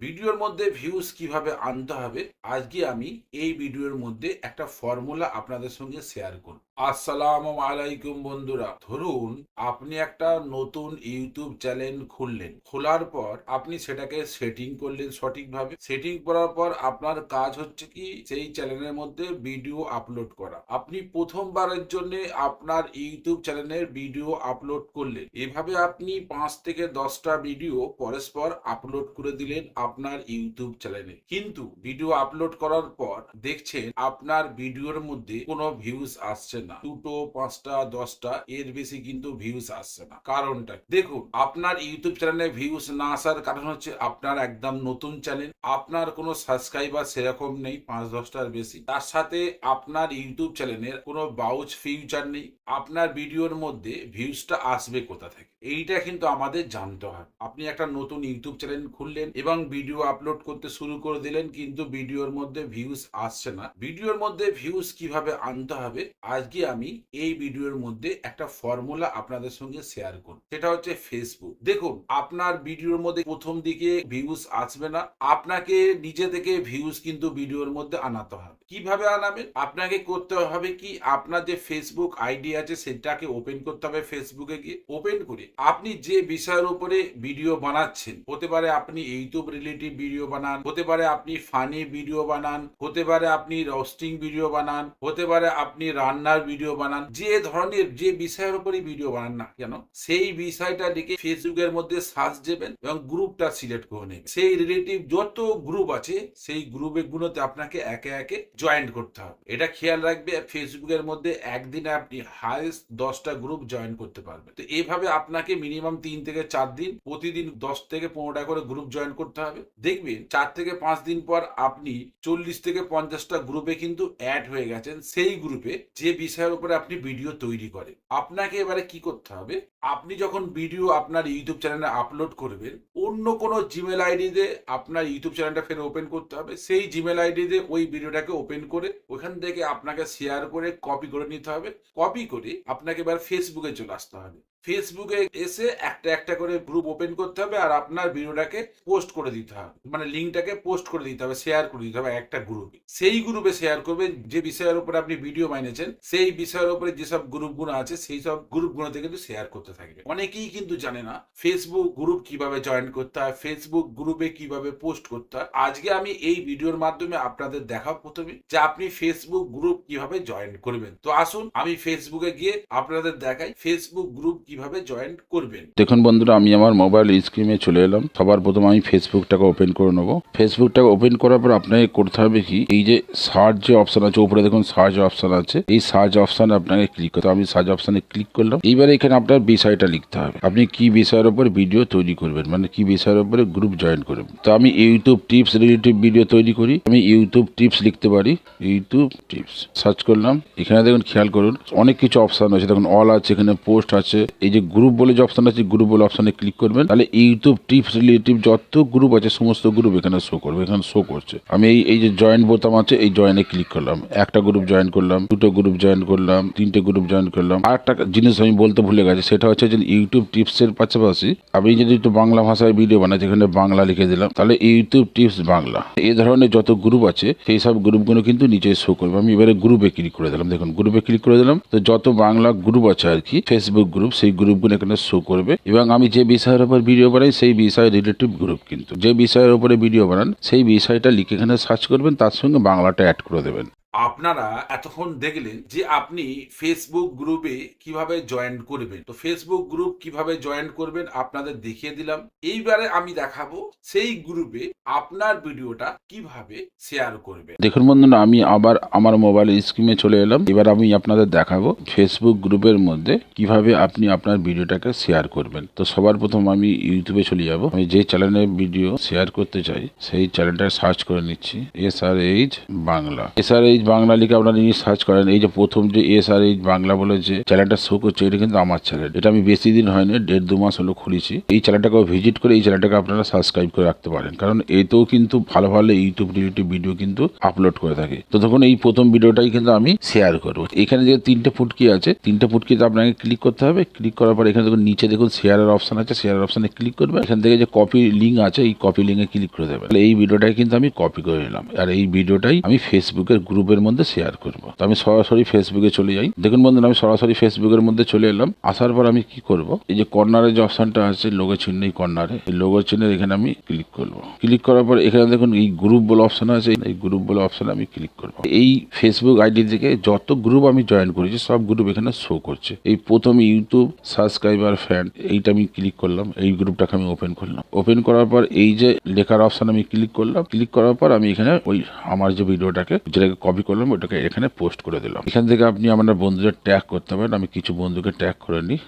ভিডিওর মধ্যে ভিউজ কীভাবে আনতে হবে, আজকে আমি এই ভিডিওর মধ্যে একটা ফর্মুলা আপনাদের সঙ্গে শেয়ার করব। আসসালামু আলাইকুম বন্ধুরা। ধরুন, আপনি একটা নতুন ইউটিউব চ্যানেল খুললেন। খোলার পর আপনি সেটাকে সেটিং করলেন সঠিকভাবে। সেটিং করার পর আপনার কাজ হচ্ছে কি? সেই চ্যানেলের মধ্যে ভিডিও আপলোড করা। আপনি প্রথমবারের জন্য আপনার ইউটিউব চ্যানেলের ভিডিও আপলোড করলেন। এভাবে আপনি পাঁচ থেকে দশটা ভিডিও পরস্পর আপলোড করে দিলেন আপনার ইউটিউব চ্যানেলে। কিন্তু ভিডিও আপলোড করার পর দেখছেন আপনার ভিডিওর মধ্যে কোনো ভিউজ আসছে না দুটো, পাঁচটা, দশটা, এর বেশি কিন্তু ভিউস আসছে না। কারণটা দেখুন, আপনার ইউটিউব চ্যানেলে ভিউস না আসার কারণ হচ্ছে আপনার একদম নতুন চ্যানেল আপনার কোনো সাবস্ক্রাইবার সেরকম নেই, পাঁচ, দশটার বেশি। তার সাথে আপনার ইউটিউব চ্যানেলের কোনো বাউচ ফিউচার নেই। আপনার ভিডিওর মধ্যে ভিউসটা আসবে কোথা থেকে? এইটা কিন্তু আমাদের জানতে হয়। আপনি একটা নতুন ইউটিউব চ্যানেল খুললেন এবং ভিডিও আপলোড করতে শুরু করে দিলেন, কিন্তু ভিডিওর মধ্যে ভিউজ আসছে না। ভিডিওর মধ্যে ভিউজ কীভাবে আনতে হবে? আজকে আমি এই ভিডিওর মধ্যে একটা ফর্মুলা আপনাদের সঙ্গে শেয়ার করব। সেটা হচ্ছে ফেসবুক দেখুন, আপনার ভিডিওর মধ্যে প্রথম দিকে ভিউজ আসবে না। আপনাকে নিজে থেকে ভিউজ কিন্তু ভিডিওর মধ্যে আনাতে হবে। কীভাবে আনাবেন? আপনাকে করতে হবে কি? আপনার যে ফেসবুক আইডি আছে, সেটাকে ওপেন করতে হবে ফেসবুকে গিয়ে। ওপেন করে আপনি যে বিষয়ের উপরে ভিডিও বানাচ্ছেন, হতে পারে আপনি ইউটিউব রিলেটিভ ভিডিও বানান, হতে পারে আপনি ফানি ভিডিও বানান, হতে পারে আপনি রোস্টিং ভিডিও বানান, হতে পারে আপনি রান্নার ভিডিও বানান, যে ধরনের যে বিষয়ের উপরে ভিডিও বানান না কেন, সেই বিষয়টা লিখে ফেসবুকের মধ্যে সার্চ দেবেন এবং গ্রুপটা সিলেক্ট করে নেবেন। সেই রিলেটিভ যত গ্রুপ আছে, সেই গ্রুপে গুলোতে আপনাকে একে একে জয়েন করতে হবে। এটা খেয়াল রাখবে, ফেসবুকের মধ্যে একদিনে আপনি হাইস্ট দশটা গ্রুপ জয়েন করতে পারবেন। তো এইভাবে আপনাকে মিনিমাম তিন থেকে চার দিন, প্রতিদিন দশ থেকে পনেরোটা করে গ্রুপ জয়েন করতে হবে। দেখবেন চার থেকে পাঁচ দিন পর আপনি চল্লিশ থেকে পঞ্চাশটা গ্রুপে কিন্তু অ্যাড হয়ে গেছেন। সেই গ্রুপে যে বিষয়ের উপরে আপনি ভিডিও তৈরি করেন। আপনাকে এবারে কি করতে হবে? আপনি যখন ভিডিও আপনার ইউটিউব চ্যানেলে আপলোড করবেন, অন্য কোনো জিমেল আইডিতে আপনার ইউটিউব চ্যানেলটা ফের ওপেন করতে হবে। সেই জিমেল আইডিতে ওই ভিডিওটাকে ওপেন করে ওখান থেকে আপনাকে শেয়ার করে কপি করে নিতে হবে। কপি করে আপনাকে এবার ফেসবুকে চলে আসতে হবে। ফেসবুকে এসে একটা একটা করে গ্রুপ ওপেন করতে হবে আর আপনার ভিডিওটাকে পোস্ট করে দিতে হবে। মানে লিঙ্কটাকে পোস্ট করে দিতে হবে শেয়ার করে দিতে হবে একটা গ্রুপে সেই গ্রুপে শেয়ার করবেন, যে বিষয়ের উপরে আপনি ভিডিও বানিয়েছেন, সেই বিষয়ের উপরে যেসব গ্রুপগুলো আছে, সেই সব গ্রুপগুলোতে কিন্তু শেয়ার করতে থাকবে। অনেকেই কিন্তু জানে না ফেসবুক গ্রুপ কীভাবে জয়েন করতে হয় ফেসবুক গ্রুপে কীভাবে পোস্ট করতে হয়। আজকে আমি এই ভিডিওর মাধ্যমে আপনাদের দেখাবো প্রথমে যে আপনি ফেসবুক গ্রুপ কীভাবে জয়েন করবেন। তো আসুন, আমি ফেসবুকে গিয়ে আপনাদের দেখাই। ফেসবুক গ্রুপ কীভাবে জয়েন করবেন? দেখুন বন্ধুরা, আমি আমার মোবাইল স্ক্রিনে চলে এলাম। সবার প্রথম আমি ফেসবুকটাকে ওপেন করে নেব। ফেসবুকটাকে ওপেন করার পর আপনাকে করতে হবে কি, এই যে সার্চ যে অপশন আছে, উপরে দেখুন সার্চ অপশন আছে। এই সার্চ অপশনে আপনাকে ক্লিক করতে। আমি সার্চ অপশনে ক্লিক করলাম। এইবারে এখানে আপনার বিষয়টা লিখতে হবে। আপনি কি বিষয়ের উপর ভিডিও তৈরি করবেন? মানে কি বিষয়ের উপরে গ্রুপ জয়েন করবেন? তো আমি ইউটিউব টিপস রিলেটিভ ভিডিও তৈরি করি। আমি ইউটিউব টিপস লিখতে পারি। ইউটিউব টিপস সার্চ করলাম। এখানে দেখুন, খেয়াল করুন, অনেক কিছু অপশন আছে। দেখুন অল আছে, এখানে পোস্ট আছে। এই যে গ্রুপ বলে যে অপশন আছে গ্রুপ বলে অপশনে ক্লিক করবেন। তাহলে ইউটিউব টিপস রিলেটিভ যত গ্রুপ আছে, সমস্ত গ্রুপ এখানে শো করবে, এখানে শো করছে। আমি এই এই যে জয়েন বোতাম আছে, এই জয়েনে ক্লিক করলাম। একটা গ্রুপ জয়েন করলাম, দুটো গ্রুপ জয়েন করলাম, তিনটে গ্রুপ জয়েন করলাম। আর একটা জিনিস আমি বলতে ভুলে গেছি, সেটা হচ্ছে যে ইউটিউব টিপস এর পাশাপাশি আমি যদি একটু বাংলা ভাষায় ভিডিও বানাই, যেখানে বাংলা লিখে দিলাম, তাহলে ইউটিউব টিপস বাংলা। এই ধরনের যত গ্রুপ আছে, সেই সব গ্রুপগুলো কিন্তু নিচে শো করবে। আমি এবারে গ্রুপে ক্লিক করে দিলাম। দেখুন গ্রুপে ক্লিক করে দিলাম। তো যত বাংলা গ্রুপ আছে আর কি ফেসবুক গ্রুপ সেই গ্রুপগুলো এখানে শো করবে। এবং আমি যে বিষয়ের উপর ভিডিও বানাই, সেই বিষয় রিলেটিভ গ্রুপ কিন্তু। যে বিষয়ের উপরে ভিডিও বানান, সেই বিষয়টা লিখে এখানে সার্চ করবেন, তার সঙ্গে বাংলাটা অ্যাড করে দেবেন। আপনারা এতক্ষণ দেখলেন যে আপনি ফেসবুক গ্রুপে কীভাবে জয়েন করবেন। তো ফেসবুক গ্রুপ কীভাবে জয়েন করবেন আপনাদের দেখিয়ে দিলাম। এইবারে আমি দেখাবো সেই গ্রুপে আপনার ভিডিওটা কীভাবে শেয়ার করবেন। দেখুন বন্ধুরা, আমি আবার আমার মোবাইল স্ক্রিনে চলে এলাম। এবার আমি আপনাদের দেখাবো ফেসবুক গ্রুপের মধ্যে কীভাবে আপনি আপনার ভিডিওটাকে শেয়ার করবেন। তো সবার প্রথম আমি ইউটিউবে চলে যাব। আমি যে চ্যানেলের ভিডিও শেয়ার করতে চাই, সেই চ্যানেলটা সার্চ করে নিচ্ছি S R H Bangla S R H H Bangla লিখে আপনারা জিনিস সার্চ করেন, এই যে প্রথম যে এস আর এইচ বাংলা বলে যে চ্যানেলটা শো করছে, এটা কিন্তু আমার চ্যানেল এটা আমি বেশি দিন হয়নি, দেড় দু মাস হলো খুলেছি। এই চ্যানেলটাকে ভিজিট করে এই চ্যানেলটাকে আপনারা সাবস্ক্রাইব করে রাখতে পারেন। কারণ এতেও কিন্তু ভালো ভালো ইউটিউব রিলেটিভ ভিডিও কিন্তু আপলোড করে থাকে। তো তখন এই প্রথম ভিডিওটাই কিন্তু আমি শেয়ার করব। এখানে যে তিনটে ফুটকি আছে, তিনটে ফুটকিতে আপনাকে ক্লিক করতে হবে। ক্লিক করার পর এখানে দেখুন, নিচে দেখুন শেয়ারের অপশন আছে শেয়ারের অপশনে ক্লিক করবে এখান থেকে যে কপি লিঙ্ক আছে, এই কপি লিঙ্কে ক্লিক করে দেবে এই ভিডিওটাই কিন্তু আমি কপি করে নিলাম। আর এই ভিডিওটাই আমি ফেসবুকের গ্রুপের মধ্যে শেয়ার করব। তো আমি সরাসরি ফেসবুকে চলে যাই। দেখুন বন্ধুরা, আমি সরাসরি ফেসবুকের মধ্যে চলে এলাম। আসার পর আমি কি করব? এই যে কর্নারে যে অপশনটা আছে লোগো চিহ্ন এই কর্নারে এই লোগো চিহ্নের এখানে আমি ক্লিক করব। ক্লিক করার পর এখানে দেখুন এই গ্রুপ বলে অপশন আছে, এই গ্রুপ বলে অপশনে আমি ক্লিক করব। এই ফেসবুক আইডি থেকে যত গ্রুপ আমি জয়েন করেছি, সব গ্রুপ এখানে শো করছে। এই প্রথম ইউটিউব সাবস্ক্রাইবার ফ্যান এইটা আমি ক্লিক করলাম, এই গ্রুপটাকে আমি ওপেন করলাম। ওপেন করার পর এই যে লেখার অপশন আমি ক্লিক করলাম। ক্লিক করার পর আমি এখানে ওই আমার যে ভিডিওটাকে যেটাকে কপি করলাম ওটাকে এখানে পোস্ট করে দিলাম। এখান থেকে আপনি আপনার বন্ধুদের ট্যাগ করতে পারেন, আমি কিছু বন্ধুকে ট্যাগ করে নিই।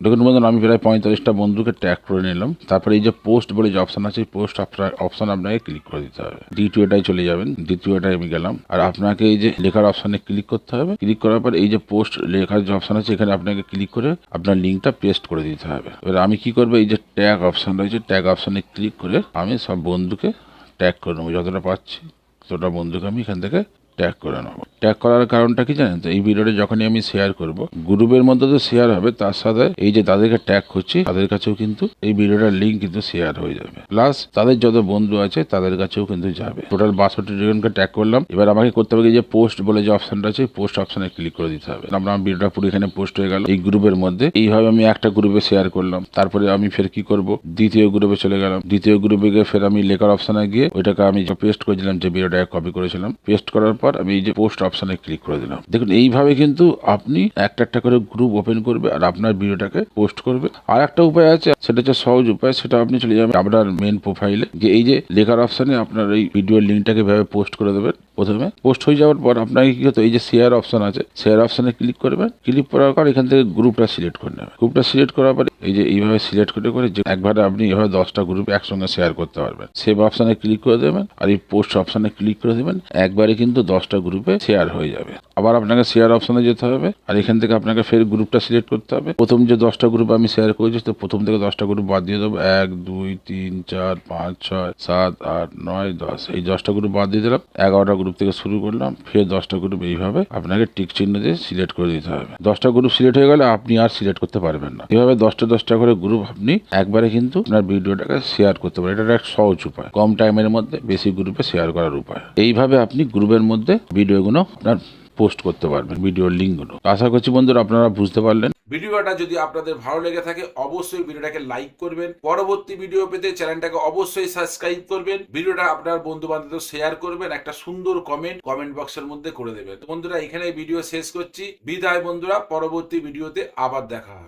দেখুন বন্ধুন আমি প্রায় পঁয়তাল্লিশটা বন্ধুকে ট্যাগ করে নিলাম। তারপরে এই যে পোস্ট বলে যে অপশান আছে পোস্ট অপশান আপনাকে ক্লিক করে দিতে হবে। দ্বিতীয়টায় চলে যাবেন দ্বিতীয় দ্বিতীয়টায় আমি গেলাম। আর আপনাকে এই যে লেখার অপশানে ক্লিক করতে হবে। ক্লিক করার পর এই যে পোস্ট লেখার যে অপশান আছে, এখানে আপনাকে ক্লিক করে আপনার লিঙ্কটা পেস্ট করে দিতে হবে। এবার আমি কি করব? এই যে ট্যাগ অপশান রয়েছে ট্যাগ অপশানে ক্লিক করে আমি সব বন্ধুকে ট্যাগ করে নেব, যতটা পাচ্ছি ততটা বন্ধুকে আমি এখান থেকে ট্যাগ করে নেব। ট্যাগ করার কারণটা কি জানেন তো? এই ভিডিওটা যখনই আমি শেয়ার করব, গ্রুপের মধ্যে তো শেয়ার হবে, তার সাথে এই যে তাদেরকে ট্যাগ করছি, তাদের কাছেও কিন্তু এই ভিডিওটার লিঙ্ক কিন্তু শেয়ার হয়ে যাবে। প্লাস তাদের যত বন্ধু আছে, তাদের কাছেও কিন্তু যাবে। টোটাল বাষট্টি জনকে ট্যাগ করলাম। এবার আমাকে করতে হবে যে পোস্ট বলে যে অপশনটা আছে পোস্ট অপশনে ক্লিক করে দিতে হবে। আমার ভিডিওটা পুরো এখানে পোস্ট হয়ে গেল এই গ্রুপের মধ্যে। এইভাবে আমি একটা গ্রুপে শেয়ার করলাম। তারপরে আমি ফের কি করব? দ্বিতীয় গ্রুপে চলে গেলাম। দ্বিতীয় গ্রুপে গিয়ে ফের আমি লেখার অপশনে গিয়ে ওইটাকে আমি পেস্ট করেছিলাম যে ভিডিওটা কপি করেছিলাম। পেস্ট করার পর আমি এই যে পোস্ট অপশনে ক্লিক করে দিলাম। দেখুন, এইভাবে কিন্তু আপনি একটা একটা করে গ্রুপ ওপেন করবে আর আপনার ভিডিওটাকে পোস্ট করবে। আর একটা উপায় আছে, সেটা হচ্ছে সহজ উপায়, সেটা আপনি চলে যাবেন আপনার মেন প্রোফাইলে যে এই যে লেখার অপশানে আপনার এই ভিডিওর লিঙ্কটাকে ভাবে পোস্ট করে দেবেন প্রথমে। পোস্ট হয়ে যাওয়ার পর আপনাকে কি হতো এই যে শেয়ার অপশন আছে শেয়ার অপশনে ক্লিক করবেন। ক্লিক করার পর এখান থেকে গ্রুপটা সিলেক্ট করে নেবেন। গ্রুপটা সিলেক্ট করার পরে এই যে এইভাবে সিলেক্ট করে করে যে একবারে আপনি এইভাবে দশটা গ্রুপ একসঙ্গে শেয়ার করতে পারবেন। সেভ অপশনে ক্লিক করে দেবেন আর এই পোস্ট অপশনে ক্লিক করে দেবেন। একবারে কিন্তু দশটা গ্রুপে শেয়ার হয়ে যাবে। আবার আপনাকে শেয়ার অপশনে যেতে হবে, আর এখান থেকে আপনাকে ফের গ্রুপটা সিলেক্ট করতে হবে। প্রথম যে দশটা গ্রুপ আমি শেয়ার করেছি, তো প্রথম থেকে দশটা গ্রুপ বাদ দিয়ে দেবো। এক, দুই, তিন, চার, পাঁচ, ছয়, সাত, আট, নয়, দশ। এই দশটা গ্রুপ বাদ দিয়ে দিলাম। এগারোটা গ্রুপ থেকে শুরু করলাম। ফের দশটা গ্রুপ এইভাবে আপনাকে টিক চিহ্ন দিয়ে সিলেক্ট করে দিতে হবে। দশটা গ্রুপ সিলেক্ট হয়ে গেলে আপনি আর সিলেক্ট করতে পারবেন না। এভাবে দশটা দশটা করে গ্রুপ আপনি একবারে কিন্তু আপনার ভিডিওটাকে শেয়ার করতে পারেন। এটা একটা সহজ উপায়। কম টাইমের মধ্যে বেশি গ্রুপে শেয়ার করার উপায়। এইভাবে আপনি গ্রুপের মধ্যে ভিডিওগুলো আপনার পোস্ট করতে পারবেন, ভিডিওর লিঙ্কগুলো আশা করছি বন্ধুরা আপনারা বুঝতে পারলেন। ভিডিওটা যদি আপনাদের ভালো লেগে থাকে, অবশ্যই ভিডিওটাকে লাইক করবেন। পরবর্তী ভিডিও পেতে চ্যানেলটাকে অবশ্যই সাবস্ক্রাইব করবেন। ভিডিওটা আপনার বন্ধু বান্ধব শেয়ার করবেন, একটা সুন্দর কমেন্ট কমেন্ট বক্সের মধ্যে করে দেবেন। বন্ধুরা এখানে ভিডিও শেষ করছি। বিদায় বন্ধুরা, পরবর্তী ভিডিওতে আবার দেখা হবে।